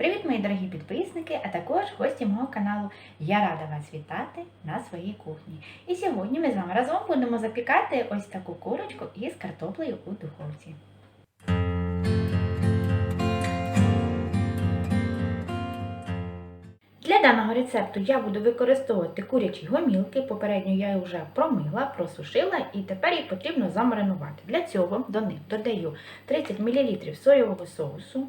Привіт, мої дорогі підписники, а також гості мого каналу. Я рада вас вітати на своїй кухні. І сьогодні ми з вами разом будемо запікати ось таку курочку із картоплею у духовці. Для даного рецепту я буду використовувати курячі гомілки. Попередньо я їх вже промила, просушила і тепер їх потрібно замаринувати. Для цього до них додаю 30 мл соєвого соусу.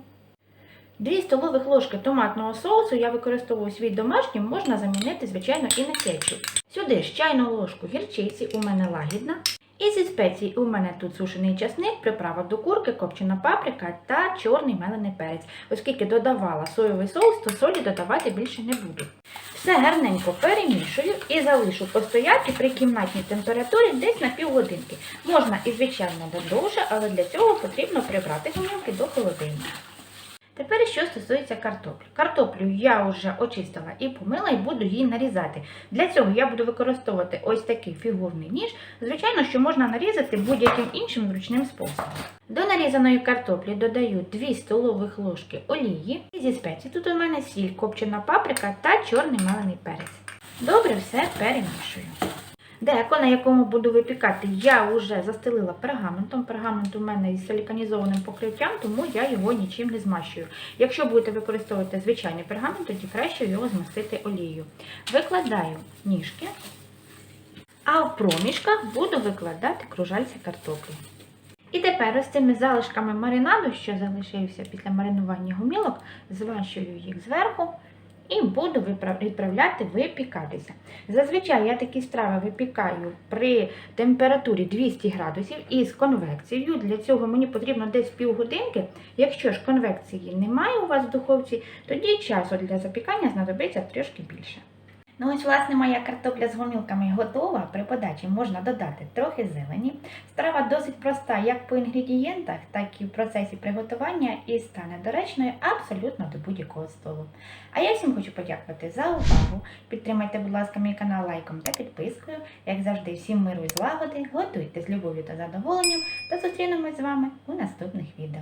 2 столових ложки томатного соусу я використовую свій домашній, можна замінити, звичайно, і на кетчуп. Сюди ж чайну ложку гірчиці, у мене лагідна. І зі спецій у мене тут сушений часник, приправа до курки, копчена паприка та чорний мелений перець. Оскільки додавала соєвий соус, то солі додавати більше не буду. Все гарненько перемішую і залишу постояти при кімнатній температурі десь на півгодинки. Можна і звичайно довше, але для цього потрібно прибрати гомілки до холодильника. Тепер що стосується картоплі. Картоплю я вже очистила і помила і буду її нарізати. Для цього я буду використовувати ось такий фігурний ніж. Звичайно, що можна нарізати будь-яким іншим зручним способом. До нарізаної картоплі додаю 2 столових ложки олії. І зі спецій тут у мене сіль, копчена паприка та чорний мелений перець. Добре все перемішую. Деко, на якому буду випікати, я вже застелила пергаментом. Пергамент у мене із силіканізованим покриттям, тому я його нічим не змащую. Якщо будете використовувати звичайний пергамент, тоді краще його змастити олією. Викладаю ніжки, а в проміжках буду викладати кружальця картоплі. І тепер ось цими залишками маринаду, що залишився після маринування гумілок, змащую їх зверху і буду відправляти випікатися. Зазвичай я такі страви випікаю при температурі 200 градусів із конвекцією. Для цього мені потрібно десь півгодинки. Якщо ж конвекції немає у вас в духовці, тоді часу для запікання знадобиться трішки більше. Ну ось, власне, моя картопля з гомілками готова. При подачі можна додати трохи зелені. Страва досить проста як по інгредієнтах, так і в процесі приготування і стане доречною абсолютно до будь-якого столу. А я всім хочу подякувати за увагу. Підтримайте, будь ласка, мій канал лайком та підпискою. Як завжди, всім миру і злагоди, готуйте з любов'ю та задоволенням та зустрінемось з вами у наступних відео.